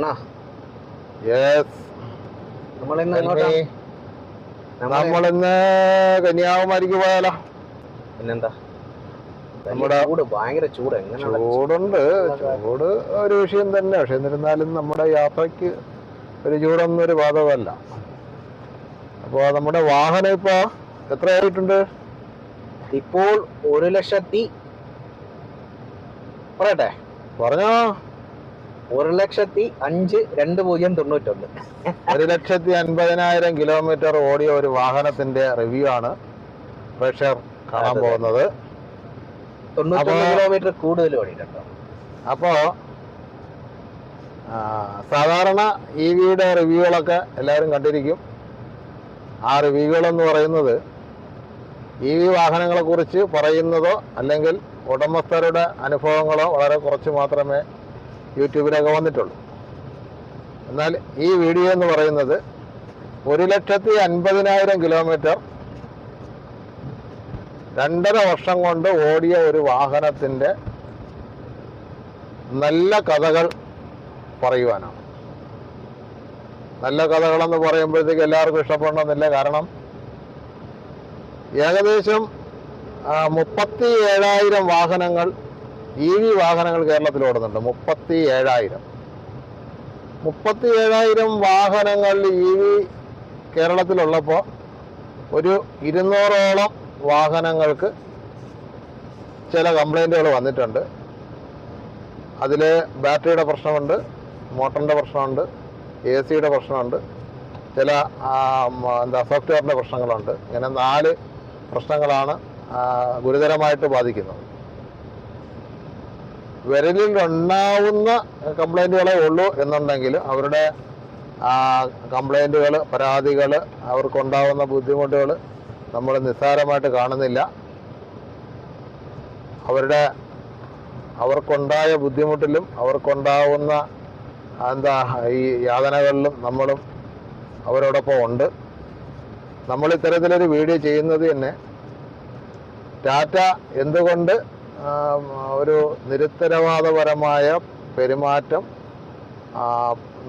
Yes നമ്മളിന്ന് എങ്ങോട്ടാ? നമ്മൾ നമ്മളിന്ന് കന്യാകുമാരിക്ക് പോയാലോ. പിന്നെന്താ? നമ്മുടെ- ചൂട് ഭയങ്കര ചൂട്. എങ്ങനെയുള്ള ചൂടുണ്ട്. ചൂട് ഒരു വിഷയം തന്നെ. പക്ഷെ എന്നിരുന്നാലും നമ്മുടെ യാത്രയ്ക്ക് ഒരു ചൂടൊന്നും ഒരു ബാധകമല്ല അപ്പോൾ നമ്മുടെ വാഹനം ഇപ്പോൾ എത്രയായിട്ടുണ്ട്? ഇപ്പോൾ ഒരു ലക്ഷത്തി പറയട്ടെ. പറഞ്ഞോ. ഒരു ലക്ഷത്തി അഞ്ച് രണ്ട് പൂജ്യം തൊണ്ണൂറ്റൊന്ന്. ഒരു ലക്ഷത്തി അൻപതിനായിരം കിലോമീറ്റർ ഓടിയ ഒരു വാഹനത്തിന്റെ റിവ്യൂ ആണ് പ്രേക്ഷകർ കാണാൻ പോകുന്നത്. തൊണ്ണൂറ്റൊന്ന് കിലോമീറ്റർ കൂടുതൽ ഓടിയിട്ടുണ്ടോ. അപ്പോ സാധാരണ ഇ വിയുടെ റിവ്യൂകളൊക്കെ എല്ലാവരും കണ്ടിരിക്കും. ആ റിവ്യൂകൾ എന്ന് പറയുന്നത് ഇ വി വാഹനങ്ങളെ കുറിച്ച് പറയുന്നതോ അല്ലെങ്കിൽ ഉടമസ്ഥരുടെ അനുഭവങ്ങളോ വളരെ കുറച്ച് മാത്രമേ യൂട്യൂബിലൊക്കെ വന്നിട്ടുള്ളൂ. എന്നാൽ ഈ വീഡിയോ എന്ന് പറയുന്നത് ഒരു ലക്ഷത്തി അൻപതിനായിരം കിലോമീറ്റർ രണ്ടര വർഷം കൊണ്ട് ഓടിയ ഒരു വാഹനത്തിന്റെ നല്ല കഥകൾ പറയുവാനാണ്. നല്ല കഥകളെന്ന് പറയുമ്പോഴത്തേക്ക് എല്ലാവർക്കും ഇഷ്ടപ്പെടണമെന്നില്ല. കാരണം ഏകദേശം മുപ്പത്തി ഏഴായിരം വാഹനങ്ങൾ ഇ വി വാഹനങ്ങൾ കേരളത്തിൽ ഓടുന്നുണ്ട് മുപ്പത്തി ഏഴായിരം മുപ്പത്തി ഏഴായിരം വാഹനങ്ങൾ ഇ വി കേരളത്തിലുള്ളപ്പോൾ ഒരു ഇരുന്നൂറോളം വാഹനങ്ങൾക്ക് ചില കംപ്ലൈന്റുകൾ വന്നിട്ടുണ്ട്. അതിൽ ബാറ്ററിയുടെ പ്രശ്നമുണ്ട് മോട്ടറിന്റെ പ്രശ്നമുണ്ട് എ സിയുടെ പ്രശ്നമുണ്ട് ചില എന്താ സോഫ്റ്റ്വെയറിന്റെ പ്രശ്നങ്ങളുണ്ട്. ഇങ്ങനെ നാല് പ്രശ്നങ്ങളാണ് ഗുരുതരമായിട്ട് ബാധിക്കുന്നത്. വിരലിൽ ഉണ്ടാവുന്ന കംപ്ലൈന്റുകളെ ഉള്ളൂ എന്നുണ്ടെങ്കിൽ അവരുടെ കംപ്ലൈന്റുകൾ പരാതികൾ അവർക്കുണ്ടാവുന്ന ബുദ്ധിമുട്ടുകൾ നമ്മൾ നിസ്സാരമായിട്ട് കാണുന്നില്ല. അവരുടെ അവർക്കുണ്ടായ ബുദ്ധിമുട്ടിലും അവർക്കുണ്ടാവുന്ന എന്താ ഈ യാതനകളിലും നമ്മളും അവരോടൊപ്പം ഉണ്ട്. നമ്മൾ ഇത്തരത്തിലൊരു വീഡിയോ ചെയ്യുന്നത് തന്നെ ടാറ്റ എന്തുകൊണ്ട് ഒരു നിരുത്തരവാദപരമായ പെരുമാറ്റം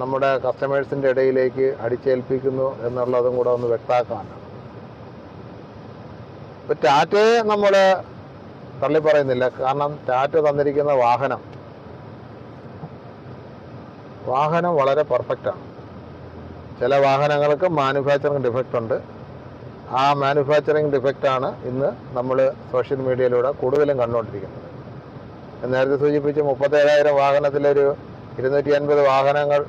നമ്മുടെ കസ്റ്റമേഴ്സിന്റെ ഇടയിലേക്ക് അടിച്ചേൽപ്പിക്കുന്നു എന്നുള്ളതും കൂടെ ഒന്ന് വ്യക്തമാക്കാനാണ് ഇപ്പം ടാറ്റയെ നമ്മൾ തള്ളി പറയുന്നില്ല. കാരണം ടാറ്റ തന്നിരിക്കുന്ന വാഹനം വാഹനം വളരെ പെർഫെക്റ്റാണ്. ചില വാഹനങ്ങൾക്ക് മാനുഫാക്ചറിങ് ഡിഫക്റ്റ് ഉണ്ട്. ആ മാനുഫാക്ചറിങ് ഡിഫക്റ്റാണ് ഇന്ന് നമ്മൾ സോഷ്യൽ മീഡിയയിലൂടെ കൂടുതലും കണ്ടുകൊണ്ടിരിക്കുന്നത്. നേരത്തെ സൂചിപ്പിച്ച മുപ്പത്തേഴായിരം വാഹനത്തിലൊരു ഇരുന്നൂറ്റി അൻപത് വാഹനങ്ങൾ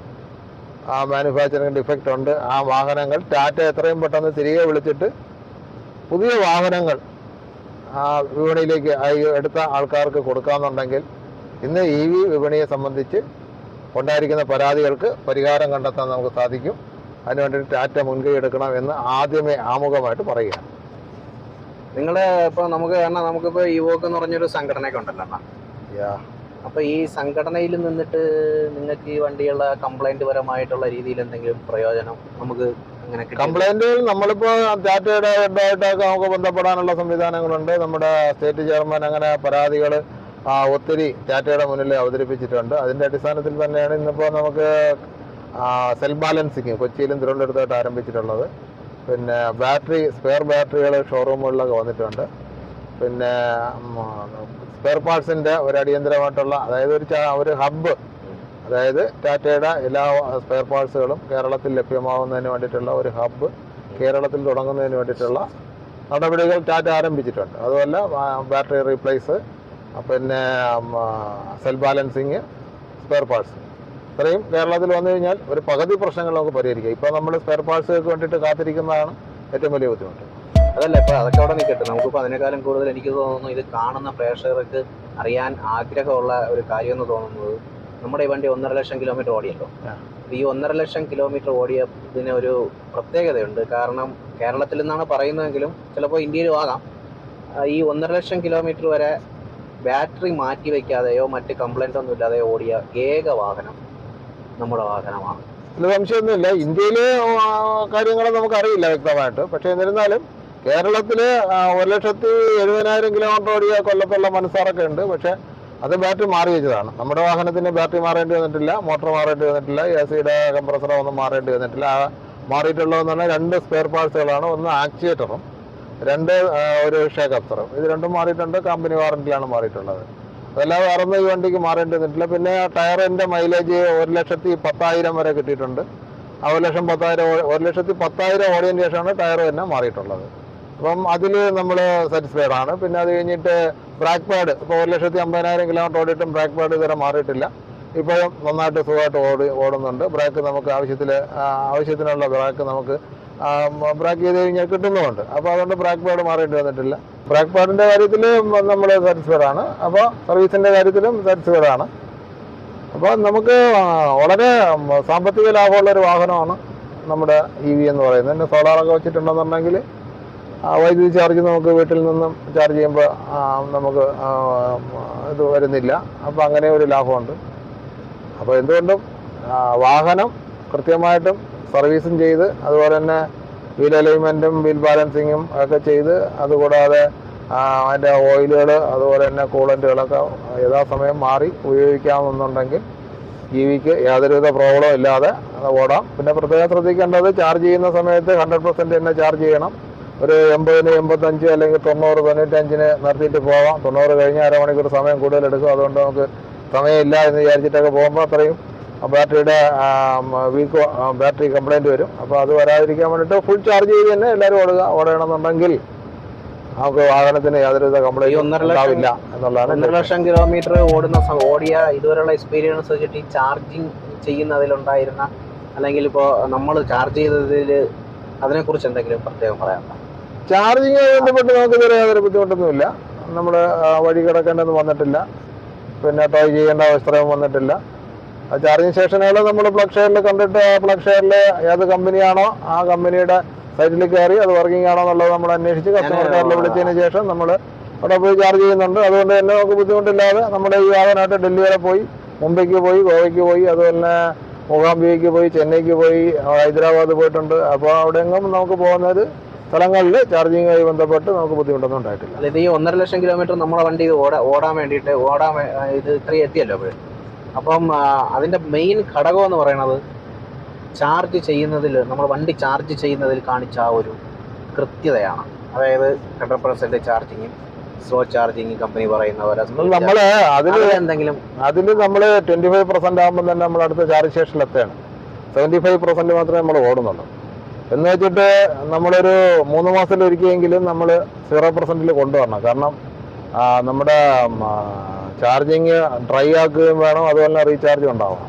ആ മാനുഫാക്ചറിങ് ഡിഫക്റ്റ് ഉണ്ട്. ആ വാഹനങ്ങൾ ടാറ്റ എത്രയും പെട്ടെന്ന് തിരികെ വിളിച്ചിട്ട് പുതിയ വാഹനങ്ങൾ ആ വിപണിയിലേക്ക് എടുത്ത ആൾക്കാർക്ക് കൊടുക്കാമെന്നുണ്ടെങ്കിൽ ഇന്ന് ഇ വി വിപണിയെ സംബന്ധിച്ച് ഉണ്ടായിരിക്കുന്ന പരാതികൾക്ക് പരിഹാരം കണ്ടെത്താൻ നമുക്ക് സാധിക്കും. അതിന് വേണ്ടിയിട്ട് ടാറ്റ മുൻകൈ എടുക്കണം എന്ന് ആദ്യമേ ആമുഖമായിട്ട് പറയുക നിങ്ങൾ ഇപ്പോൾ നമുക്ക് കാരണം നമുക്കിപ്പോൾ ഈ വോക്ക് എന്ന് പറഞ്ഞൊരു സംഘടനയൊക്കെ ഉണ്ടല്ലോ അണ്ണാ. അപ്പോൾ ഈ സംഘടനയിൽ നിന്നിട്ട് നിങ്ങൾക്ക് ഈ വണ്ടിയുള്ള കംപ്ലൈന്റ് പരമായിട്ടുള്ള രീതിയിൽ എന്തെങ്കിലും പ്രയോജനം നമുക്ക് അങ്ങനെ? കംപ്ലൈന്റുകൾ നമ്മളിപ്പോൾ ടാറ്റയുടെ ഹെഡായിട്ടൊക്കെ നമുക്ക് ബന്ധപ്പെടാനുള്ള സംവിധാനങ്ങളുണ്ട് നമ്മുടെ സ്റ്റേറ്റ് ചെയർമാൻ അങ്ങനെ പരാതികൾ ഒത്തിരി ടാറ്റയുടെ മുന്നിൽ അവതരിപ്പിച്ചിട്ടുണ്ട് അതിന്റെ അടിസ്ഥാനത്തിൽ തന്നെയാണ് ഇന്നിപ്പോൾ നമുക്ക് സെൽഫ് ബാലൻസിങ് കൊച്ചിയിലും തിരുവനന്തപുരത്തായിട്ട് ആരംഭിച്ചിട്ടുള്ളത്. പിന്നെ ബാറ്ററി സ്പെയർ ബാറ്ററികൾ ഷോറൂമുകളിലൊക്കെ വന്നിട്ടുണ്ട്. പിന്നെ സ്പെയർ പാർട്സിന്റെ ഒരു അടിയന്തരമായിട്ടുള്ള അതായത് ഒരു ഒരു ഹബ്ബ് അതായത് ടാറ്റയുടെ എല്ലാ സ്പെയർ പാർട്സുകളും കേരളത്തിൽ ലഭ്യമാവുന്നതിന് വേണ്ടിയിട്ടുള്ള ഒരു ഹബ്ബ് കേരളത്തിൽ തുടങ്ങുന്നതിന് വേണ്ടിയിട്ടുള്ള നടപടികൾ ടാറ്റ ആരംഭിച്ചിട്ടുണ്ട്. അതുമല്ല ബാറ്ററി റീപ്ലേസ് പിന്നെ സെൽ ബാലൻസിങ് സ്പെയർ പാർട്സ്. ഇത്രയും കേരളത്തിൽ വന്നു കഴിഞ്ഞാൽ ഒരു പകുതി പ്രശ്നങ്ങൾ നമുക്ക് പരിഹരിക്കാം. ഇപ്പോൾ നമ്മൾ സ്പെയർ പാർട്സുകൾക്ക് വേണ്ടിയിട്ട് കാത്തിരിക്കുന്നതാണ് ഏറ്റവും വലിയ ബുദ്ധിമുട്ട്. അതല്ല ഇപ്പൊ അതൊക്കെ അവിടെ നിൽക്കട്ടെ നമുക്കിപ്പോ അതിനേക്കാളും കൂടുതൽ എനിക്ക് തോന്നുന്നു ഇത് കാണുന്ന പ്രേക്ഷകർക്ക് അറിയാൻ ആഗ്രഹമുള്ള ഒരു കാര്യം എന്ന് തോന്നുന്നത് നമ്മുടെ ഈ വണ്ടി ഒന്നര ലക്ഷം കിലോമീറ്റർ ഓടിയല്ലോ. ഈ ഒന്നര ലക്ഷം കിലോമീറ്റർ ഓടിയ ഇതിന് ഒരു പ്രത്യേകതയുണ്ട്. കാരണം കേരളത്തിൽ നിന്നാണ് പറയുന്നതെങ്കിലും ചിലപ്പോൾ ഇന്ത്യയിലും ആകാം. ഈ ഒന്നര ലക്ഷം കിലോമീറ്റർ വരെ ബാറ്ററി മാറ്റി വയ്ക്കാതെയോ മറ്റ് കംപ്ലൈന്റ് ഒന്നും ഇല്ലാതെയോ ഓടിയ ഏക വാഹനം നമ്മുടെ വാഹനമാണ്. സംശയമൊന്നുമില്ല. ഇന്ത്യയിലെ കാര്യങ്ങൾ നമുക്കറിയില്ല വ്യക്തമായിട്ട്. പക്ഷേ എന്നിരുന്നാലും കേരളത്തിൽ ഒരു ലക്ഷത്തി എഴുപതിനായിരം കിലോമീറ്റർ ഓടിയ കൊല്ലത്തുള്ള മനസ്സാറൊക്കെ ഉണ്ട്. പക്ഷേ അത് ബാറ്ററി മാറി വെച്ചതാണ്. നമ്മുടെ വാഹനത്തിന് ബാറ്ററി മാറേണ്ടി വന്നിട്ടില്ല. മോട്ടോർ മാറേണ്ടി വന്നിട്ടില്ല. എ സിയുടെ കംപ്രസറോ ഒന്നും മാറേണ്ടി വന്നിട്ടില്ല. മാറിയിട്ടുള്ളതെന്ന് പറഞ്ഞാൽ രണ്ട് സ്പെയർ പാർട്സുകളാണ് ഒന്ന് ആക്ച്വേറ്ററും രണ്ട് ഒരു ഷേക്കപ്സറും ഇത് രണ്ടും മാറിയിട്ടുണ്ട്. കമ്പനി വാറണ്ടിയിലാണ് മാറിയിട്ടുള്ളത്. ഒന്നും ഈ വണ്ടിക്ക് മാറേണ്ടി വന്നിട്ടില്ല പിന്നെ ടയറിന്റെ മൈലേജ് ഒരു ലക്ഷത്തി പത്തായിരം വരെ കിട്ടിയിട്ടുണ്ട്. ആ ഒരു ലക്ഷം പത്തായിരം ഒരു ലക്ഷത്തി പത്തായിരം ഓടിയതിന് ശേഷമാണ് ടയർ തന്നെ മാറിയിട്ടുള്ളത്. അപ്പം അതിൽ നമ്മൾ സാറ്റിസ്ഫൈഡ് ആണ്. പിന്നെ അത് കഴിഞ്ഞിട്ട് ബ്രാക്ക് പാഡ് ഇപ്പോൾ ഒരു ലക്ഷത്തി അമ്പതിനായിരം കിലോമീറ്റർ ഓടിയിട്ടും ബ്രാക്ക് പാഡ് ഇതുവരെ മാറിയിട്ടില്ല. ഇപ്പോഴും നന്നായിട്ട് സുഖമായിട്ട് ഓടി ഓടുന്നുണ്ട്. ബ്രേക്ക് നമുക്ക് ആവശ്യത്തിൽ ആവശ്യത്തിനുള്ള ബ്രേക്ക് നമുക്ക് ബ്രേക്ക് ചെയ്ത് കഴിഞ്ഞാൽ കിട്ടുന്നുമുണ്ട്. അപ്പോൾ അതുകൊണ്ട് ബ്രേക്ക് പാഡ് മാറേണ്ടി വന്നിട്ടില്ല. ബ്രേക്ക് പാഡിന്റെ കാര്യത്തിൽ നമ്മൾ സാറ്റിസ്ഫൈഡ് ആണ് അപ്പോൾ സർവീസിന്റെ കാര്യത്തിലും സാറ്റിസ്ഫൈഡ് ആണ് അപ്പോൾ നമുക്ക് വളരെ സാമ്പത്തിക ലാഭമുള്ള ഒരു വാഹനമാണ് നമ്മുടെ ഇ വി എന്ന് പറയുന്നത്. പിന്നെ സോളാറൊക്കെ വെച്ചിട്ടുണ്ടെന്നുണ്ടെങ്കിൽ വൈദ്യുതി ചാർജ് നമുക്ക് വീട്ടിൽ നിന്നും ചാർജ് ചെയ്യുമ്പോൾ നമുക്ക് ഇത് വരുന്നില്ല. അപ്പോൾ അങ്ങനെ ഒരു ലാഭമുണ്ട്. അപ്പോൾ എന്തുകൊണ്ടും വാഹനം കൃത്യമായിട്ടും സർവീസും ചെയ്ത് അതുപോലെ തന്നെ വീൽ അലൈൻമെന്റും വീൽ ബാലൻസിങ്ങും ഒക്കെ ചെയ്ത് അതുകൂടാതെ അതിന്റെ ഓയിലുകൾ അതുപോലെ തന്നെ കൂളന്റുകളൊക്കെ യഥാസമയം മാറി ഉപയോഗിക്കാമെന്നുണ്ടെങ്കിൽ ജീവിക്ക് വിക്ക് യാതൊരുവിധ പ്രോബ്ലം ഇല്ലാതെ അത് ഓടാം. പിന്നെ പ്രത്യേകം ശ്രദ്ധിക്കേണ്ടത് ചാർജ് ചെയ്യുന്ന സമയത്ത് ഹൺഡ്രഡ് പെർസെന്റ് തന്നെ ചാർജ് ചെയ്യണം. ഒരു എൺപതിന് എൺപത്തഞ്ച് അല്ലെങ്കിൽ തൊണ്ണൂറ് തൊണ്ണൂറ്റഞ്ചിന് നിർത്തിയിട്ട് പോവാം. തൊണ്ണൂറ് കഴിഞ്ഞ് അരമണിക്കൂർ സമയം കൂടുതൽ എടുക്കും. അതുകൊണ്ട് നമുക്ക് സമയമില്ല എന്ന് വിചാരിച്ചിട്ടൊക്കെ പോകുമ്പോൾ അത്രയും ബാറ്ററിയുടെ വീക്ക് ബാറ്ററി കംപ്ലൈന്റ് വരും. അപ്പോൾ അത് വരാതിരിക്കാൻ വേണ്ടിയിട്ട് ഫുൾ ചാർജ് ചെയ്ത് തന്നെ എല്ലാവരും ഓടുക ഓടണമെന്നുണ്ടെങ്കിൽ നമുക്ക് വാഹനത്തിന് യാതൊരുവിധ കംപ്ലൈന്റ് ഒന്നര ലക്ഷം ഉണ്ടാവില്ല എന്നുള്ളതാണ് ഒന്നര ലക്ഷം കിലോമീറ്റർ ഓടുന്ന ഓടിയ ഇതുവരെയുള്ള എക്സ്പീരിയൻസ് വെച്ചിട്ട് ഈ ചാർജിങ് ചെയ്യുന്നതിലുണ്ടായിരുന്ന അല്ലെങ്കിൽ ഇപ്പോൾ നമ്മൾ ചാർജ് ചെയ്തതിൽ അതിനെക്കുറിച്ച് എന്തെങ്കിലും പ്രത്യേകം പറയാനുണ്ടോ? ചാർജിങ് ബന്ധപ്പെട്ട് നമുക്ക് ഇതുവരെ യാതൊരു ബുദ്ധിമുട്ടൊന്നുമില്ല. നമ്മൾ വഴി കിടക്കേണ്ടതൊന്നും വന്നിട്ടില്ല. പിന്നെ ട്രൈ ചെയ്യേണ്ട അവസരം വന്നിട്ടില്ല. ചാർജിങ് സ്റ്റേഷനുകൾ നമ്മൾ പ്ലഗ് ഷെയറിൽ കണ്ടിട്ട് ആ പ്ലഗ് ഷെയറിൽ ഏത് കമ്പനിയാണോ ആ കമ്പനിയുടെ സൈറ്റിൽ കയറി അത് വർക്കിംഗ് ആണോ എന്നുള്ളത് നമ്മൾ അന്വേഷിച്ച് കസ്റ്റമർ കെയറിൽ വിളിച്ചതിന് ശേഷം നമ്മൾ അവിടെ പോയി ചാർജ് ചെയ്യുന്നുണ്ട്. അതുകൊണ്ട് തന്നെ നമുക്ക് ബുദ്ധിമുട്ടില്ലാതെ നമ്മുടെ ഈ വാഹനമായിട്ട് ഡൽഹി വരെ പോയി മുംബൈക്ക് പോയി ഗോവയ്ക്ക് പോയി അതുപോലെ തന്നെ പോയി ചെന്നൈക്ക് പോയി ഹൈദരാബാദ് പോയിട്ടുണ്ട്. അപ്പോൾ അവിടെയെങ്കിലും നമുക്ക് പോകുന്നത് ഒരു സ്ഥലങ്ങളിൽ ചാർജിങ്ങുമായി ബന്ധപ്പെട്ട് നമുക്ക് ബുദ്ധിമുട്ടൊന്നും ഉണ്ടായിട്ടില്ല. ഇത് ഈ ഒന്നര ലക്ഷം കിലോമീറ്റർ നമ്മളെ വണ്ടി ഓടാ ഓടാൻ വേണ്ടിയിട്ട് ഓടാൻ ഇത് ഇത്രയും എത്തിയല്ലോ അപ്പോൾ അപ്പം അതിന്റെ മെയിൻ ഘടകം എന്ന് പറയുന്നത് ചാർജ് ചെയ്യുന്നതിൽ നമ്മൾ വണ്ടി ചാർജ് ചെയ്യുന്നതിൽ കാണിച്ച ആ ഒരു കൃത്യതയാണ്. അതായത് hundred percent charging slow charging company പറയുന്ന പോലെ നമ്മൾ നമ്മൾ അതിൽ അതിൽ എന്തെങ്കിലും അതിൽ നമ്മൾ ട്വന്റി ഫൈവ് പെർസെന്റ് ആകുമ്പോൾ തന്നെ നമ്മൾ അടുത്ത ചാർജ് സ്റ്റേഷനിൽ എത്തുകയാണ്. സെവന്റി ഫൈവ് പെർസെന്റ് മാത്രമേ നമ്മൾ ഓടുന്നുള്ളൂ. എന്ന് വെച്ചിട്ട് നമ്മളൊരു മൂന്ന് മാസത്തിൽ ഒരിക്കലെങ്കിലും നമ്മൾ സീറോ പെർസെന്റിൽ കൊണ്ടുവരണം. കാരണം നമ്മുടെ ചാർജിങ് ഡ്രൈ ആക്കുകയും വേണം അതുപോലെ റീചാർജ് ഉണ്ടാവണം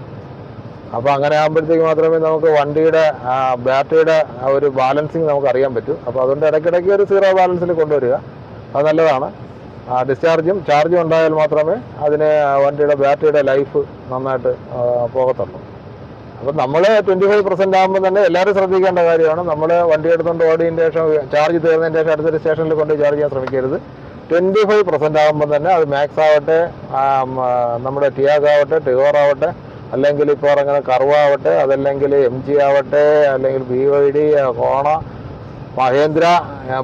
അപ്പോൾ അങ്ങനെ ആകുമ്പോഴത്തേക്ക് മാത്രമേ നമുക്ക് വണ്ടിയുടെ ബാറ്ററിയുടെ ഒരു ബാലൻസിങ് നമുക്ക് അറിയാൻ പറ്റൂ. അപ്പോൾ അതുകൊണ്ട് ഇടയ്ക്കിടയ്ക്ക് ഒരു സീറോ ബാലൻസിൽ കൊണ്ടുവരിക. അത് നല്ലതാണ്. ഡിസ്ചാർജും ചാർജും ഉണ്ടായാൽ മാത്രമേ അതിന് വണ്ടിയുടെ ബാറ്ററിയുടെ ലൈഫ് നന്നായിട്ട് പോകത്തുള്ളൂ. അപ്പം നമ്മൾ ട്വന്റി ഫൈവ് പെർസെന്റ് ആകുമ്പോൾ തന്നെ എല്ലാവരും ശ്രദ്ധിക്കേണ്ട കാര്യമാണ്. നമ്മൾ വണ്ടി എടുത്തുകൊണ്ട് ഓടിയതിന്റെ ശേഷം ചാർജ് തീർന്നതിന് ശേഷം അടുത്തൊരു സ്റ്റേഷനിൽ കൊണ്ട് ചാർജ് ചെയ്യാൻ ശ്രമിക്കരുത്. ട്വന്റി ഫൈവ് പെർസെന്റ് ആകുമ്പോൾ തന്നെ അത് മാക്സ് ആവട്ടെ നമ്മുടെ ടിയാഗ് ആവട്ടെ ടിഗോർ ആവട്ടെ അല്ലെങ്കിൽ ഇപ്പോൾ ഇറങ്ങുന്ന കർവ് ആവട്ടെ അതല്ലെങ്കിൽ എം ജി ആവട്ടെ അല്ലെങ്കിൽ B Y D Honda Mahindra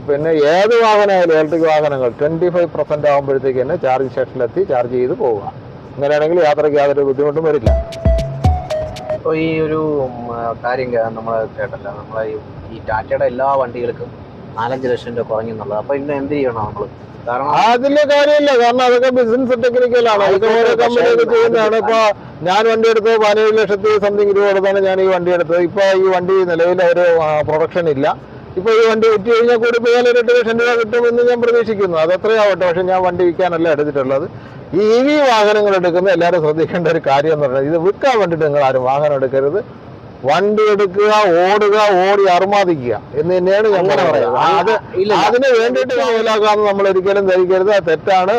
പിന്നെ ഏത് വാഹനമായാലും ഇലക്ട്രിക് വാഹനങ്ങൾ ട്വന്റി ഫൈവ് പെർസെന്റ് ആകുമ്പോഴത്തേക്ക് തന്നെ ചാർജിങ് സ്റ്റേഷനിലെത്തി ചാർജ് ചെയ്ത് പോവുക. അങ്ങനെയാണെങ്കിൽ യാത്രയ്ക്ക് യാതൊരു ബുദ്ധിമുട്ടും വരില്ല. ഇപ്പോൾ ഈ ഒരു കാര്യം നമ്മൾ കേട്ടല്ലോ നമ്മളെ ഈ ടാറ്റയുടെ എല്ലാ വണ്ടികൾക്കും നാലഞ്ച് ലക്ഷം രൂപ കുറഞ്ഞെന്നുള്ളത്. അപ്പോൾ ഇന്ന് എന്ത് ചെയ്യണം നമ്മൾ അതിൽ കാര്യമില്ല. കാരണം അതൊക്കെ ബിസിനസ് ടെക്നിക്കലാണ് അതൊക്കെ ഓരോ കമ്പനിയൊക്കെ ചെയ്യുന്നതാണ്. ഇപ്പൊ ഞാൻ വണ്ടി എടുത്തത് പതിനേഴ് ലക്ഷത്തി സംതിങ് രൂപ കൊടുത്താണ് ഞാൻ ഈ വണ്ടി എടുത്തത്. ഇപ്പൊ ഈ വണ്ടി നിലവിൽ ഒരു പ്രൊഡക്ഷൻ ഇല്ല. ഇപ്പൊ ഈ വണ്ടി വിറ്റ് കഴിഞ്ഞാൽ കൂടി പോയാൽ ഒരു എട്ട് ലക്ഷം രൂപ കിട്ടുമെന്ന് ഞാൻ പ്രതീക്ഷിക്കുന്നു. അത് എത്രയാവട്ടെ പക്ഷെ ഞാൻ വണ്ടി വിൽക്കാനല്ല എടുത്തിട്ടുള്ളത്. ഈ ഇ വി വാഹനങ്ങൾ എടുക്കുന്ന എല്ലാവരും ശ്രദ്ധിക്കേണ്ട ഒരു കാര്യം എന്ന് പറഞ്ഞാൽ ഇത് വിൽക്കാൻ വേണ്ടിയിട്ട് നിങ്ങൾ ആരും വാഹനം എടുക്കരുത്. വണ്ടി എടുക്കുക ഓടുക ഓടി അറുമാതിക്കുക എന്ന് തന്നെയാണ് ഞങ്ങൾ പറയുന്നത് അത് അതിന് വേണ്ടിയിട്ട് മുതലാക്കാമെന്ന് നമ്മൾ ഒരിക്കലും ധരിക്കരുത്. തെറ്റാണ്.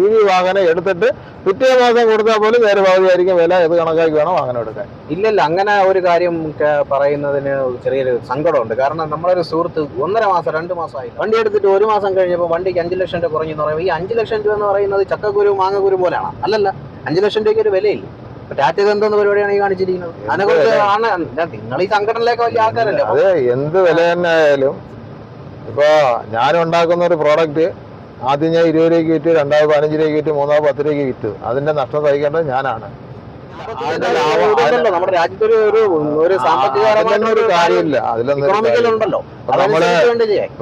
ഈ വി വാഹനം എടുത്തിട്ട് പിറ്റേ മാസം കൊടുത്താൽ പോലും നേരെ പകുതിയായിരിക്കും വില. ഇത് കണക്കാക്കി വേണം വാഹനം എടുക്കാൻ. ഇല്ലല്ല അങ്ങനെ ഒരു കാര്യം പറയുന്നതിന് ചെറിയൊരു സങ്കടമുണ്ട്. കാരണം നമ്മളൊരു സുഹൃത്ത് ഒന്നര മാസം രണ്ട് മാസമായി. വണ്ടി എടുത്തിട്ട് ഒരു മാസം കഴിഞ്ഞപ്പോൾ വണ്ടിക്ക് അഞ്ച് ലക്ഷം രൂപ കുറഞ്ഞെന്ന് പറയുമ്പോൾ ഈ അഞ്ച് ലക്ഷം രൂപ എന്ന് പറയുന്നത് ചക്കക്കുരു മാങ്ങക്കുരു പോലെയാണ്. അല്ലല്ല. അഞ്ച് ലക്ഷം രൂപയ്ക്ക് ഒരു വിലയില്ല. ടാറ്റ എന്തോന്ന് പരിപാടിയാണ് ഈ കാണിച്ചിരിക്കുന്നത്. അതിനെക്കുറിച്ച് ആണ്. ഞാൻ- നിങ്ങൾ ഈ സംഘടനയിലേക്ക് വലിയ ആൾക്കാരല്ലേ? അപ്പൊ എന്ത് വില തന്നെ ആയാലും ഇപ്പൊ ഞാൻ ഉണ്ടാക്കുന്ന ഒരു പ്രോഡക്റ്റ് ആദ്യം ഞാൻ ഇരുപത് രൂപയ്ക്ക് വിറ്റ് രണ്ടാമത് പതിനഞ്ച് രൂപയ്ക്ക് വിറ്റ് മൂന്നാമത് പത്ത് രൂപയ്ക്ക് വിറ്റു. അതിന്റെ നഷ്ടം സഹിക്കേണ്ടത് ഞാനാണ്. നമ്മുടെ രാജ്യത്തൊരു ഒരു കാര്യമില്ല. ഇപ്പൊ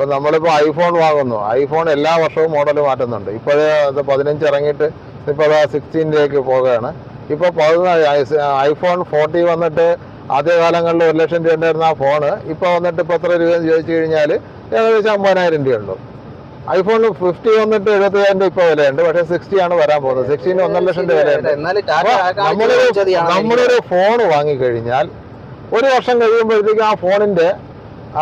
നമ്മൾ നമ്മളിപ്പോ ഐഫോൺ വാങ്ങുന്നു. ഐഫോൺ എല്ലാ വർഷവും മോഡൽ മാറ്റുന്നുണ്ട്. ഇപ്പോഴേ അത് പതിനഞ്ച് ഇറങ്ങിയിട്ട് ഇപ്പൊ സിക്സ്റ്റീനിലേക്ക് പോകുകയാണ് ഇപ്പൊ പതിനാല് ഐഫോൺ ഫോർട്ടി വന്നിട്ട് ആദ്യകാലങ്ങളിൽ ഒരു ലക്ഷം രൂപ ഉണ്ടായിരുന്ന ആ ഫോണ്. ഇപ്പോൾ വന്നിട്ട് ഇപ്പൊ എത്ര രൂപയെന്ന് ചോദിച്ചു കഴിഞ്ഞാൽ ഏകദേശം അമ്പതിനായിരം രൂപയുള്ളൂ. ഐഫോൺ ഫിഫ്റ്റി വന്നിട്ട് എഴുപത്തിയായിരം രൂപ ഇപ്പൊ വിലയുണ്ട്. പക്ഷേ സിക്സ്റ്റി ആണ് വരാൻ പോകുന്നത്. സിക്സ്റ്റീന് ഒന്നര ലക്ഷം രൂപ വിലയുണ്ട്. നമ്മളൊരു നമ്മളൊരു ഫോൺ വാങ്ങിക്കഴിഞ്ഞാൽ ഒരു വർഷം കഴിയുമ്പോഴത്തേക്കും ആ ഫോണിന്റെ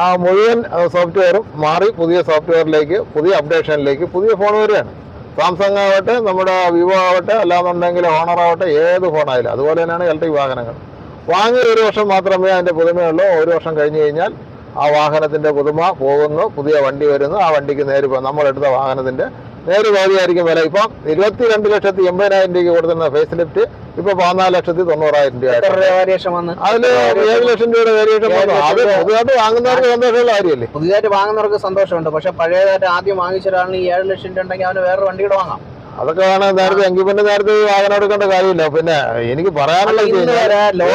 ആ മുഴുവൻ സോഫ്റ്റ്വെയറും മാറി പുതിയ സോഫ്റ്റ്വെയറിലേക്ക് പുതിയ അപ്ഡേഷനിലേക്ക് പുതിയ ഫോൺ വരികയാണ്. സാംസങ് ആവട്ടെ നമ്മുടെ വിവോ ആവട്ടെ അല്ലാന്നുണ്ടെങ്കിൽ ഓണർ ആവട്ടെ ഏത് ഫോണായാലും. അതുപോലെ തന്നെയാണ് ഇലക്ട്രിക് വാഹനങ്ങൾ. വാങ്ങി ഒരു വർഷം മാത്രമേ അതിന്റെ പുതുമയുള്ളൂ. ഒരു വർഷം കഴിഞ്ഞ് കഴിഞ്ഞാൽ ആ വാഹനത്തിന്റെ പുതുമ പോകുന്നു പുതിയ വണ്ടി വരുന്നു. ആ വണ്ടിക്ക് നേരിപ്പോൾ നമ്മളെടുത്ത വാഹനത്തിന്റെ നേര് പകുതിയായിരിക്കും വില. ഇപ്പം ഇരുപത്തിരണ്ട് ലക്ഷത്തി എൺപതിനായിരം രൂപയ്ക്ക് കൊടുത്തിരുന്ന ഫേസ് ലിഫ്റ്റ് ഇപ്പൊ പതിനാല് ലക്ഷത്തി തൊണ്ണൂറായിരം രൂപ അതിൽ ഏഴ് ലക്ഷം രൂപയുടെ വേരിയേഷൻ അത് പുതുതായിട്ട് വാങ്ങുന്നവർക്ക് സന്തോഷമുള്ള കാര്യമല്ലേ? പുതുതായിട്ട് വാങ്ങുന്നവർക്ക് സന്തോഷമുണ്ട്. പക്ഷെ പഴയതായിട്ട് ആദ്യം വാങ്ങിച്ച ഒരാളിന് ഈ ഏഴ് ലക്ഷം രൂപ ഉണ്ടെങ്കിൽ അവന് വേറെ വണ്ടി കൂടെ വാങ്ങാം. അതൊക്കെ വേണം നേരത്തെ എങ്കിൽ പിന്നെ നേരത്തെ ഈ വാഹനം എടുക്കേണ്ട കാര്യമില്ല. പിന്നെ എനിക്ക് പറയാനുള്ള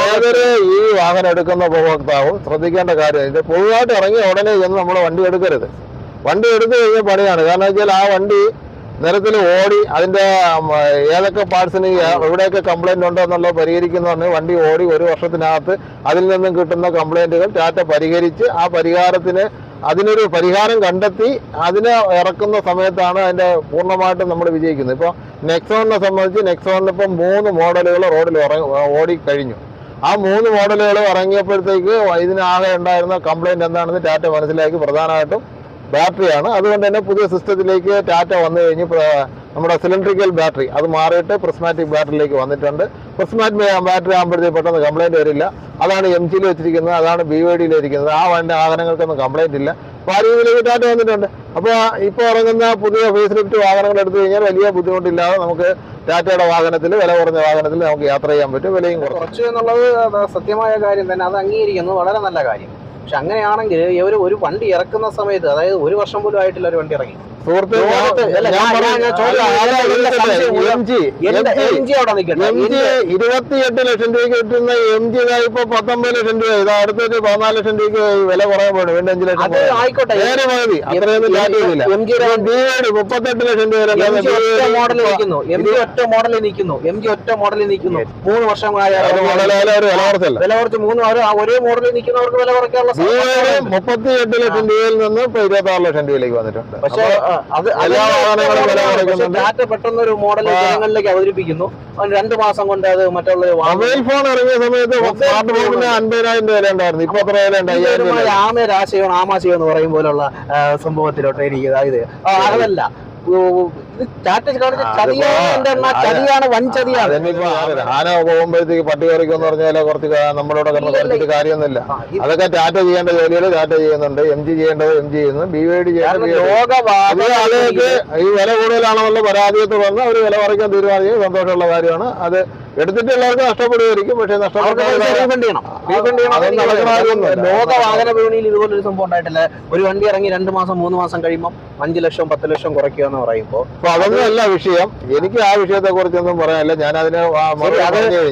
ഏതൊരു ഈ വാഹനം എടുക്കുന്ന ഉപഭോക്താവും ശ്രദ്ധിക്കേണ്ട കാര്യം ഇത് പൊതുവായിട്ട് ഇറങ്ങി ഉടനെ ചെന്ന് നമ്മൾ വണ്ടി എടുക്കരുത്. വണ്ടി എടുത്തു കഴിഞ്ഞാൽ പണിയാണ്. കാരണം വെച്ചാൽ ആ വണ്ടി നിരത്തിൽ ഓടി അതിന്റെ ഏതൊക്കെ പാർട്സിന് എവിടെയൊക്കെ കംപ്ലൈന്റ് ഉണ്ടോ എന്നുള്ളത് പരിഹരിക്കുന്നതാണ്. വണ്ടി ഓടി ഒരു വർഷത്തിനകത്ത് അതിൽ നിന്നും കിട്ടുന്ന കംപ്ലൈന്റുകൾ ടാറ്റ പരിഹരിച്ച് ആ പരിഹാരത്തിന് അതിനൊരു പരിഹാരം കണ്ടെത്തി അതിനെ ഇറക്കുന്ന സമയത്താണ് അതിന്റെ പൂർണമായിട്ടും നമ്മൾ വിജയിക്കുന്നത്. ഇപ്പോൾ നെക്സോണിനെ സംബന്ധിച്ച് നെക്സോണിന് ഇപ്പം മൂന്ന് മോഡലുകൾ റോഡിൽ ഓടി കഴിഞ്ഞു. ആ മൂന്ന് മോഡലുകൾ ഇറങ്ങിയപ്പോഴത്തേക്ക് ഇതിനാകെ ഉണ്ടായിരുന്ന കംപ്ലൈന്റ് എന്താണെന്ന് ടാറ്റ മനസ്സിലാക്കി പ്രധാനമായിട്ടും ബാറ്ററിയാണ്. അതുകൊണ്ട് തന്നെ പുതിയ സിസ്റ്റത്തിലേക്ക് ടാറ്റ വന്നു കഴിഞ്ഞ് നമ്മുടെ സിലിണ്ടറിക്കൽ ബാറ്ററി. അത് മാറിയിട്ട് പ്രിസ്മാറ്റിക് ബാറ്ററിയിലേക്ക് വന്നിട്ടുണ്ട്. പ്രിസ്മാറ്റിക് ബാറ്ററി ആകുമ്പോഴത്തേക്ക് പെട്ടെന്ന് കംപ്ലൈന്റ് വരില്ല. അതാണ് എം ജിയിൽ വെച്ചിരിക്കുന്നത്. അതാണ് ബി വൈ ഡിയിൽ ഇരിക്കുന്നത് ആ വണ്ടി വാഹനങ്ങൾക്കൊന്നും കംപ്ലൈന്റ് ഇല്ല. അപ്പോൾ ആ രീതിയിലേക്ക് ടാറ്റ വന്നിട്ടുണ്ട്. അപ്പോൾ ഇപ്പോൾ ഇറങ്ങുന്ന പുതിയ ഫേസ് ലിഫ്റ്റ് വാഹനങ്ങൾ എടുത്തു കഴിഞ്ഞാൽ വലിയ ബുദ്ധിമുട്ടില്ലാതെ നമുക്ക് ടാറ്റയുടെ വാഹനത്തിൽ വില കുറഞ്ഞ വാഹനത്തിൽ നമുക്ക് യാത്ര ചെയ്യാൻ പറ്റും. വിലയും കുറച്ച് എന്നുള്ളത് സത്യമായ കാര്യം തന്നെ. അത് അംഗീകരിക്കുന്നത് വളരെ നല്ല കാര്യം. പക്ഷെ അങ്ങനെയാണെങ്കിൽ ഇവർ ഒരു വണ്ടി ഇറക്കുന്ന സമയത്ത് അതായത് ഒരു വർഷം പോലും ആയിട്ടില്ല ഒരു വണ്ടി ഇറങ്ങി. ഇരുപത്തിയെട്ട് ലക്ഷം രൂപയ്ക്ക് കിട്ടുന്ന എം ജി ഇപ്പൊ പത്തൊമ്പത് ലക്ഷം രൂപ. ഇത് അടുത്തൊരു പതിനാല് ലക്ഷം രൂപയ്ക്ക് വില കുറയാൻ പോകണം വീണ്ടും അഞ്ച് ലക്ഷം. ആയിക്കോട്ടെ. നേരെ മതി. അത്രയൊന്നും എം ജി മുപ്പത്തെട്ട് ലക്ഷം രൂപ മോഡലിൽ നിൽക്കുന്നു. എം ജി ഒറ്റ മോഡലിൽ നിൽക്കുന്നു. എം ജി ഒറ്റ മോഡലിൽ നിൽക്കുന്നു. മൂന്ന് വർഷം വില കുറച്ച് മൂന്ന് ഒരേ മോഡലിൽ നിൽക്കുന്നവർക്ക് വില കുറയ്ക്കാനുള്ള സാധ്യത മുപ്പത്തി എട്ട് ലക്ഷം രൂപയിൽ നിന്ന് ഇപ്പൊ ഇരുപത്തി ആറ് ലക്ഷം രൂപയിലേക്ക് വന്നിട്ടുണ്ട്. പക്ഷേ ടാറ്റ പെട്ടെന്ന് ഒരു മോഡൽ. ജനങ്ങളിലേക്ക് അവതരിപ്പിക്കുന്നു. രണ്ട് മാസം കൊണ്ട് അത് മറ്റുള്ള മൊബൈൽ ഫോൺ ഇറങ്ങിയ സമയത്ത് സ്മാർട്ട് ഫോണിന് അൻപതിനായിരം രൂപ വില ഉണ്ടായിരുന്നു. ഇപ്പൊ എത്ര വില ഉണ്ട്? അയ്യായിരം ആമരാശയോ ആമാശയോ എന്ന് പറയും പോലുള്ള സംഭവത്തിലോട്ട് എനിക്ക് അതായത് അതല്ല. കാണിച്ച ചതിയാണ് എന്റെ അണ്ണാ, ആന- ചതിയാണ് വൻ ചതിയാണ്. ആന- ആന പോകുമ്പോഴത്തേക്ക് പട്ടി കറിക്കുമെന്ന് പറഞ്ഞാൽ കുറച്ച് നമ്മളോട് കിടന്ന്. കുറച്ചിട്ട് കാര്യമൊന്നുമില്ല. അതൊക്കെ ടാറ്റ ചെയ്യേണ്ട ജോലികൾ ടാറ്റ ചെയ്യുന്നുണ്ട്. എം ജി ചെയ്യേണ്ടത് എം ജി ചെയ്യുന്നു. ബി വൈ ഡി ആളുകൾക്ക് ഈ വില കൂടുതലാണെന്നുള്ള പരാതിയെ തുടർന്ന് അവർ വില കുറയ്ക്കാൻ തീരുമാനിക്കും സന്തോഷമുള്ള കാര്യമാണ്. അത് നഷ്ടപ്പെടുമായിരിക്കും പക്ഷേ അതൊന്നും എന്ന് നടക്കുന്ന കാര്യമൊന്നുമല്ല. ലോക വാഹന വിപണിയിൽ ഇതുപോലൊരു സംഭവം ഉണ്ടായിട്ടില്ല. ഒരു വണ്ടി ഇറങ്ങി രണ്ട് മാസം മൂന്ന് മാസം കഴിയുമ്പോൾ അഞ്ച് ലക്ഷം പത്ത് ലക്ഷം കുറയ്ക്കുക എന്ന് പറയുമ്പോൾ അതൊന്നുമല്ല അതൊന്നും അല്ല വിഷയം. എനിക്ക് ആ വിഷയത്തെ കുറിച്ചൊന്നും പറയാനില്ല ഞാൻ അതിന്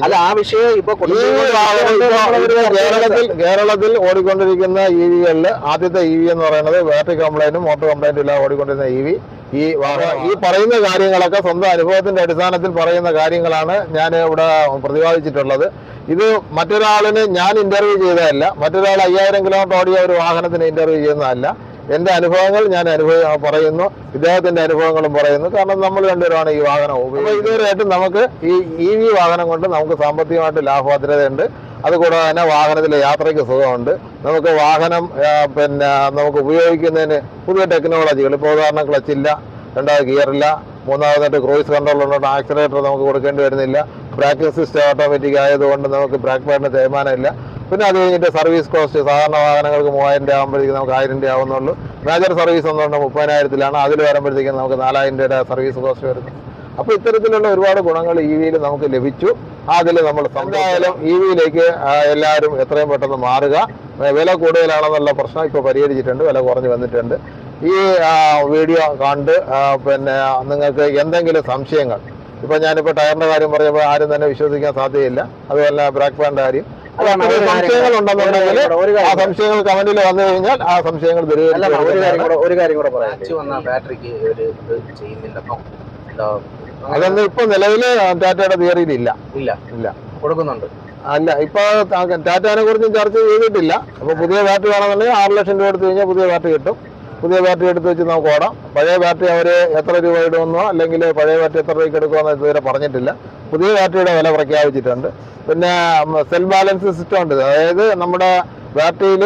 അല്ല ആ വിഷയം ഇപ്പൊ കേരളത്തിൽ കേരളത്തിൽ ഓടിക്കൊണ്ടിരിക്കുന്ന ഇ വികളിൽ ആദ്യത്തെ ഇ വി എന്ന് പറയുന്നത് ബാറ്ററി കംപ്ലൈന്റും മോട്ടോർ കംപ്ലൈന്റും ഇല്ലാതെ ഓടിക്കൊണ്ടിരുന്ന ഇ വി ഈ ഈ പറയുന്ന കാര്യങ്ങളൊക്കെ സ്വന്തം അനുഭവത്തിന്റെ അടിസ്ഥാനത്തിൽ പറയുന്ന കാര്യങ്ങളാണ് ഞാൻ ഇവിടെ പ്രതിപാദിച്ചിട്ടുള്ളത്. ഇത് മറ്റൊരാളിന് ഞാൻ ഇന്റർവ്യൂ ചെയ്തതല്ല. മറ്റൊരാൾ അയ്യായിരം കിലോമീറ്റർ ഓടിയ ഒരു വാഹനത്തിന് ഇന്റർവ്യൂ ചെയ്യുന്നതല്ല. എന്റെ അനുഭവങ്ങൾ ഞാൻ അനുഭവ പറയുന്നു. ഇദ്ദേഹത്തിന്റെ അനുഭവങ്ങളും പറയുന്നു. കാരണം നമ്മൾ രണ്ടുപേരാണ് ഈ വാഹനം ഉപയോഗിക്കുന്നത്. ഇതുവരെയായിട്ടും നമുക്ക് ഈ ഇ വി വാഹനം കൊണ്ട് നമുക്ക് സാമ്പത്തികമായിട്ട് ലാഭഭദ്രതയുണ്ട് അതുകൂടാതെ തന്നെ വാഹനത്തിലെ യാത്രയ്ക്ക് സുഖമുണ്ട്. നമുക്ക് വാഹനം പിന്നെ നമുക്ക് ഉപയോഗിക്കുന്നതിന് പുതിയ ടെക്നോളജികൾ ഇപ്പോൾ ഉദാഹരണം ക്ലച്ചില്ല രണ്ടാമത് ഗിയറില്ല മൂന്നാമതായിട്ട് ക്രൂയിസ് കൺട്രോൾ ഉള്ളതുകൊണ്ട് ആക്സിലേറ്റർ നമുക്ക് കൊടുക്കേണ്ടി വരുന്നില്ല. ബ്രേക്കിംഗ് സിസ്റ്റം ഓട്ടോമാറ്റിക് ആയതുകൊണ്ട് നമുക്ക് ബ്രേക്ക് പാഡിന് തേയ്മാനമില്ല പിന്നെ അത് കഴിഞ്ഞിട്ട് സർവീസ് കോസ്റ്റ് സാധാരണ വാഹനങ്ങൾക്ക് മൂവായിരം രൂപ ആകുമ്പോഴത്തേക്ക് നമുക്ക് ആയിരം രൂപ ആവുന്നുള്ളൂ. മേജർ സർവീസ് എന്നുകൊണ്ട് മുപ്പതിനായിരത്തിലാണ്. അതിൽ വരുമ്പോഴത്തേക്കും നമുക്ക് നാലായിരം രൂപയുടെ സർവീസ് കോസ്റ്റ് വരുന്നു. അപ്പോൾ ഇത്തരത്തിലുള്ള ഒരുപാട് ഗുണങ്ങൾ ഇ വിയിൽ നമുക്ക് ലഭിച്ചു. അതിൽ നമ്മൾ എന്തായാലും ഇ വിയിലേക്ക് എല്ലാവരും എത്രയും പെട്ടെന്ന് മാറുക. വില കൂടുതലാണെന്നുള്ള പ്രശ്നം ഇപ്പോൾ പരിഹരിച്ചിട്ടുണ്ട്. വില കുറഞ്ഞു വന്നിട്ടുണ്ട്. ഈ വീഡിയോ കണ്ട് പിന്നെ നിങ്ങൾക്ക് എന്തെങ്കിലും സംശയങ്ങൾ ഇപ്പൊ ഞാനിപ്പോ ടയറിന്റെ കാര്യം പറയുമ്പോൾ ആരും തന്നെ വിശ്വസിക്കാൻ സാധ്യതയില്ല. അതുപോലെ ബ്രാക്ക് പാന്റെ കാര്യം. അതാണ് ഒരു കാര്യം സംശയങ്ങൾ ഉണ്ടെന്നുണ്ടെങ്കിൽ കൂടെ- ആ സംശയങ്ങൾ കമന്റിൽ വന്നു കഴിഞ്ഞാൽ ആ സംശയങ്ങൾ ഒരു കാര്യം കൂടെ ഒരു കാര്യം കൂടെ പറയാം. വന്ന ബാറ്ററിക്ക് ഒരു ഇത് ചെയ്യുന്നില്ലെന്നോ അതൊന്നും ഇപ്പൊ നിലവിൽ ടാറ്റയുടെ തിയറിയിൽ ഇല്ല. ഇല്ല. ഇല്ല. കൊടുക്കുന്നുണ്ട്. അല്ല ഇപ്പൊ ടാറ്റാനെ കുറിച്ച് ചർച്ച ചെയ്തിട്ടില്ല. അപ്പൊ പുതിയ ബാറ്ററി വേണമെന്നുണ്ടെങ്കിൽ ആറ് ലക്ഷം രൂപ എടുത്തു കഴിഞ്ഞാൽ പുതിയ ബാറ്ററി കിട്ടും. പുതിയ ബാറ്ററി എടുത്ത് വെച്ച് നമുക്ക് ഓടാം. പഴയ ബാറ്ററി അവർ എത്ര രൂപ ഇടുമെന്നോ അല്ലെങ്കിൽ പഴയ ബാറ്ററി എത്ര രൂപയ്ക്ക് എടുക്കുമെന്നോ ഇതുവരെ പറഞ്ഞിട്ടില്ല. പുതിയ ബാറ്ററിയുടെ വില പ്രഖ്യാപിച്ചിട്ടുണ്ട്. പിന്നെ സെൽ ബാലൻസ് സിസ്റ്റം ഉണ്ട്. അതായത് നമ്മുടെ ബാറ്ററിയിൽ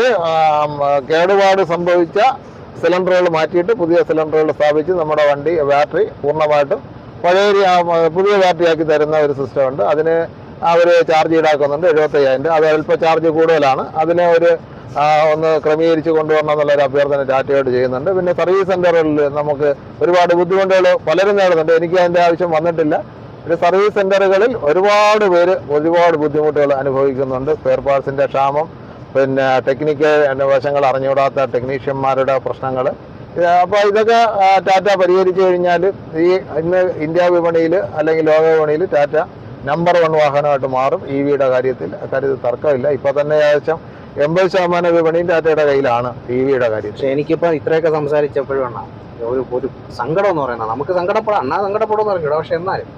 കേടുപാട് സംഭവിച്ച സിലിണ്ടറുകൾ മാറ്റിയിട്ട് പുതിയ സിലിണ്ടറുകൾ സ്ഥാപിച്ച് നമ്മുടെ വണ്ടി ബാറ്ററി പൂർണമായിട്ടും പഴയ പുതിയ പാർട്ടിയാക്കി തരുന്ന ഒരു സിസ്റ്റം ഉണ്ട്. അതിന് അവർ ചാർജ് ഈടാക്കുന്നുണ്ട് എഴുപത്തയ്യായിരം രൂപ. അത് അല്പം ചാർജ് കൂടുതലാണ്. അതിനെ ഒരു ഒന്ന് ക്രമീകരിച്ച് കൊണ്ടുവരണം എന്നുള്ളൊരു അഭ്യർത്ഥന ടാറ്റയോട് ചെയ്യുന്നുണ്ട്. പിന്നെ സർവീസ് സെന്ററുകളിൽ നമുക്ക് ഒരുപാട് ബുദ്ധിമുട്ടുകൾ പലരും നേടുന്നുണ്ട്. എനിക്ക് അതിന്റെ ആവശ്യം വന്നിട്ടില്ല. പിന്നെ സർവീസ് സെന്ററുകളിൽ ഒരുപാട് പേര് ഒരുപാട് ബുദ്ധിമുട്ടുകൾ അനുഭവിക്കുന്നുണ്ട്. സ്പെയർ പാർട്സിന്റെ ക്ഷാമം പിന്നെ ടെക്നിക്കൽ വശങ്ങൾ അറിഞ്ഞുകൂടാത്ത ടെക്നീഷ്യന്മാരുടെ പ്രശ്നങ്ങൾ അപ്പോൾ ഇതൊക്കെ ടാറ്റ പരിഹരിച്ചു കഴിഞ്ഞാൽ ഈ ഇന്ന് ഇന്ത്യ വിപണിയിൽ അല്ലെങ്കിൽ ലോക വിപണിയിൽ ടാറ്റ നമ്പർ വൺ വാഹനമായിട്ട് മാറും. ഇ വിയുടെ കാര്യത്തിൽ. അക്കാര്യത്തിൽ തർക്കമില്ല. ഇപ്പോൾ തന്നെ ഏകദേശം എൺപത് ശതമാനം വിപണിയും ടാറ്റയുടെ കയ്യിലാണ് ഇ വിയുടെ കാര്യത്തിൽ. പക്ഷെ എനിക്കിപ്പോ ഇത്രയൊക്കെ സംസാരിച്ചപ്പോഴും ഒരു ഒരു സങ്കടം എന്ന് പറയുന്നത്. നമുക്ക് സങ്കടപ്പെടാം. അണ്ണാ സങ്കടപ്പെടുമെന്ന് അറിഞ്ഞൂടാ. പക്ഷെ എന്നാലും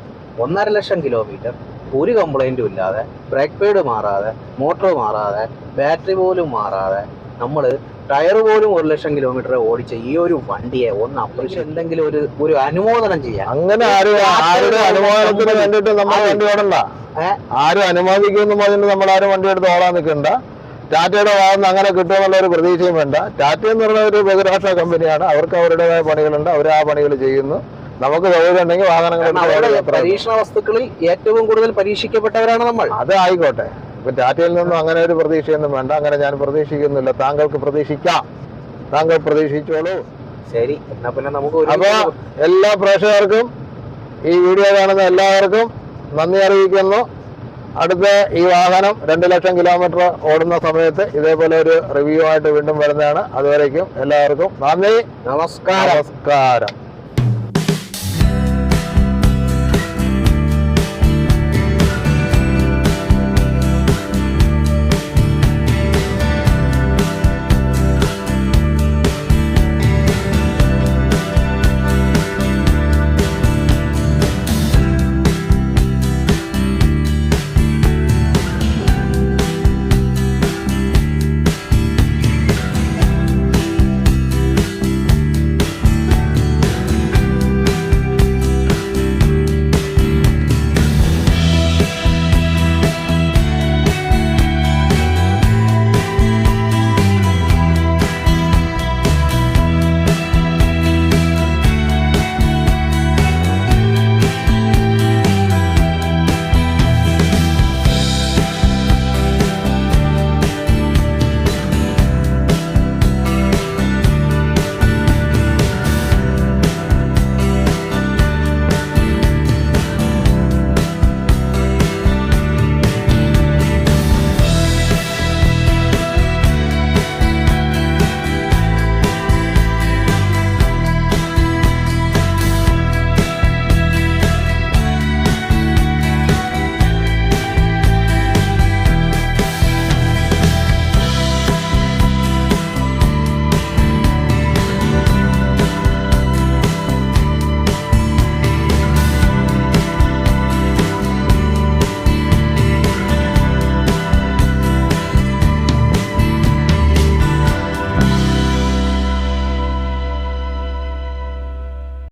ഒന്നര ലക്ഷം കിലോമീറ്റർ ഒരു കംപ്ലൈന്റും ഇല്ലാതെ ബ്രേക്ക് പേഡ് മാറാതെ മോട്ടോർ മാറാതെ ബാറ്ററി പോലും മാറാതെ നമ്മൾ ടയർ പോലും ഒരു ലക്ഷം കിലോമീറ്റർ ഓടിച്ച ഈ ഒരു വണ്ടിയെ ഒന്ന് അപ്രീഷിയേറ്റ് എന്തെങ്കിലും ഒരു ഒരു അനുമോദനം ചെയ്യാം അങ്ങനെ ആരും അനുമോദനത്തിന് നമ്മൾ വണ്ടി ഓടണ്ട. ആരും അനുമോദിക്കുമെന്ന് പറഞ്ഞിട്ട് നമ്മൾ ആരും വണ്ടി എടുത്ത് ഓടാൻ നിൽക്കണ്ട. ടാറ്റയുടെ ഭാഗത്ത് അങ്ങനെ കിട്ടുമെന്നുള്ള ഒരു പ്രതീക്ഷയും വേണ്ട. ടാറ്റ എന്ന് പറഞ്ഞ ഒരു ബഹുരാഷ്ട്ര കമ്പനിയാണ്. അവർക്ക് അവരുടേതായ പണികളുണ്ട്. അവർ ആ പണികൾ ചെയ്യുന്നു. നമുക്ക് സൗകര്യം ഉണ്ടെങ്കിൽ വാഹനങ്ങൾ. പരീക്ഷണ വസ്തുക്കളിൽ ഏറ്റവും കൂടുതൽ പരീക്ഷിക്കപ്പെട്ടവരാണ് നമ്മൾ. അത് ആയിക്കോട്ടെ. ഇപ്പൊ ടാറ്റയിൽ നിന്നും അങ്ങനെ ഒരു പ്രതീക്ഷയൊന്നും വേണ്ട. അങ്ങനെ ഞാൻ പ്രതീക്ഷിക്കുന്നില്ല. താങ്കൾക്ക് പ്രതീക്ഷിക്കാം. താങ്കൾ പ്രതീക്ഷിച്ചോളൂ. ശരി. എന്നാ പിന്നെ നമുക്ക് അപ്പൊ എല്ലാ പ്രേക്ഷകർക്കും ഈ വീഡിയോ കാണുന്ന എല്ലാവർക്കും നന്ദി അറിയിക്കുന്നു. അടുത്ത ഈ വാഹനം രണ്ട് ലക്ഷം കിലോമീറ്റർ ഓടുന്ന സമയത്ത് ഇതേപോലെ ഒരു റിവ്യൂ ആയിട്ട് വീണ്ടും വരുന്നതാണ്. അതുവരേക്കും എല്ലാവർക്കും നന്ദി. നമസ്കാരം. നമസ്കാരം.